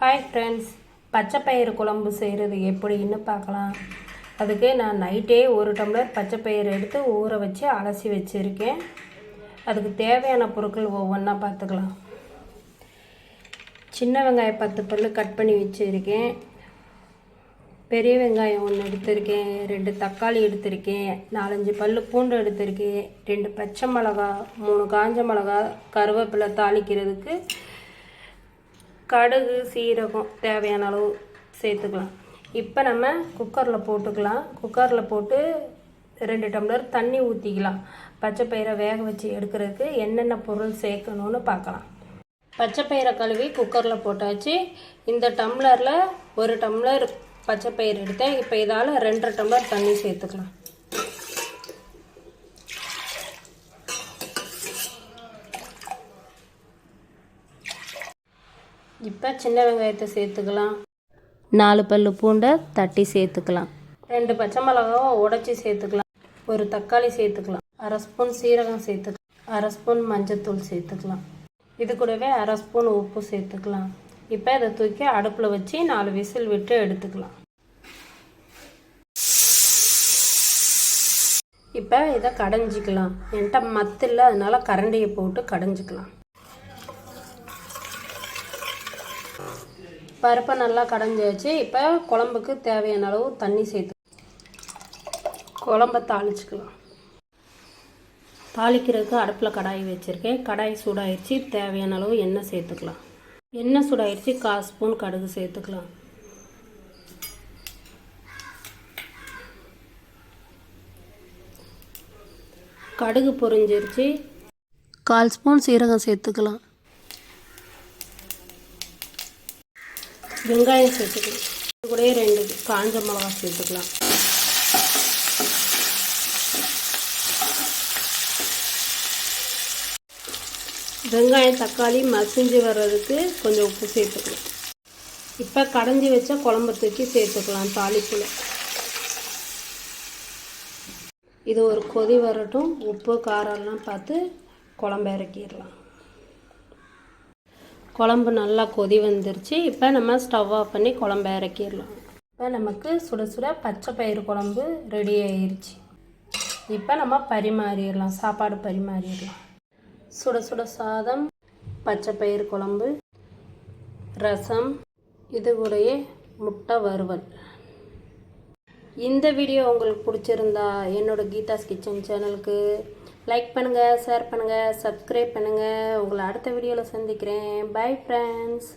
Hi friends பச்சை பயிறு குழம்பு செய்கிறது எப்படின்னு பார்க்கலாம். அதுக்கு நான் நைட்டே ஒரு டம்ளர் பச்சை பயிறு எடுத்து ஊற வச்சு அலசி வச்சுருக்கேன். அதுக்கு தேவையான பொருட்கள் ஒவ்வொன்றா பார்த்துக்கலாம். சின்ன வெங்காயம் பத்து பல் கட் பண்ணி வச்சுருக்கேன். பெரிய வெங்காயம் ஒன்று எடுத்திருக்கேன் ரெண்டு தக்காளி எடுத்திருக்கேன் நாலஞ்சு பல் பூண்டு எடுத்திருக்கேன் ரெண்டு பச்சை மிளகா மூணு காஞ்ச மிளகா கருவேப்பிலை தாளிக்கிறதுக்கு கடுகு சீரகம் தேவையான அளவு சேர்த்துக்கலாம். இப்போ நம்ம குக்கரில் போட்டுக்கலாம். குக்கரில் போட்டு ரெண்டு டம்ளர் தண்ணி ஊற்றிக்கலாம் பச்சை பயிரை வேக வச்சு எடுக்கிறதுக்கு என்னென்ன பொருள் சேர்க்கணும்னு பார்க்கலாம். பச்சை பயிரை கழுவி குக்கரில் போட்டாச்சு. இந்த டம்ளரில் ஒரு டம்ளர் பச்சை பயிர் எடுத்தேன். இப்போ இதால் ரெண்டரை டம்ளர் தண்ணி சேர்த்துக்கலாம். இப்போ சின்ன வெங்காயத்தை சேர்த்துக்கலாம். நாலு பல்லு பூண்டை தட்டி சேர்த்துக்கலாம். ரெண்டு பச்சை மிளகாவை உடச்சி சேர்த்துக்கலாம். ஒரு தக்காளி சேர்த்துக்கலாம். அரை ஸ்பூன் சீரகம் சேர்த்துக்கலாம். அரை ஸ்பூன் மஞ்சத்தூள் சேர்த்துக்கலாம். இது கூடவே அரை ஸ்பூன் உப்பு சேர்த்துக்கலாம். இப்போ இதை தூக்கி அடுப்பில் வச்சு நாலு விசில் விட்டு எடுத்துக்கலாம். இப்போ இதை கடைஞ்சிக்கலாம். என்கிட்ட மத்தில் அதனால கரண்டியை போட்டு கடைஞ்சிக்கலாம். பருப்பை நல்லா கடைஞ்சாச்சு இப்போ குழம்புக்கு தேவையான அளவு தண்ணி சேர்த்து குழம்ப தாளிச்சுக்கலாம். தாளிக்கிறதுக்கு அடுப்பில் கடாய் வச்சுருக்கேன். கடாய் சூடாயிடுச்சு தேவையான அளவு எண்ணெய் சேர்த்துக்கலாம். எண்ணெய் சூடாயிடுச்சு கால் ஸ்பூன் கடுகு சேர்த்துக்கலாம். கடுகு பொரிஞ்சிருச்சு கால் ஸ்பூன் சீரகம் சேர்த்துக்கலாம். வெங்காயம் சேர்த்துக்கலாம். இது கூடயே ரெண்டு காஞ்ச மிளகா சேர்த்துக்கலாம். வெங்காயம் தக்காளி மசிஞ்சு வர்றதுக்கு கொஞ்சம் உப்பு சேர்த்துக்கலாம். இப்போ கடைஞ்சி வச்ச குழம்பு தூக்கி சேர்த்துக்கலாம் தாளிப்பில். இது ஒரு கொதி வரட்டும். உப்பு காரம்லாம் பார்த்து குழம்பு இறக்கிடலாம். குழம்பு நல்லா கொதி வந்துருச்சு. இப்போ நம்ம ஸ்டவ் ஆஃப் பண்ணி குழம்பு இறக்கிடலாம். இப்போ நமக்கு சுட சுட பச்சை பயிறு குழம்பு ரெடி ஆயிடுச்சு இப்போ நம்ம பரிமாறிடலாம். சாப்பாடு பரிமாறிடலாம். சுட சுட சாதம் பச்சை பயிறு குழம்பு ரசம் இது கூடயே முட்டை வறுவல். இந்த வீடியோ உங்களுக்கு பிடிச்சிருந்தா என்னோட கீதாஸ் கிச்சன் சேனலுக்கு லைக் பண்ணுங்கள் ஷேர் பண்ணுங்கள் சப்ஸ்கிரைப் பண்ணுங்கள் உங்களை அடுத்த வீடியோவில் சந்திக்கிறேன். Bye friends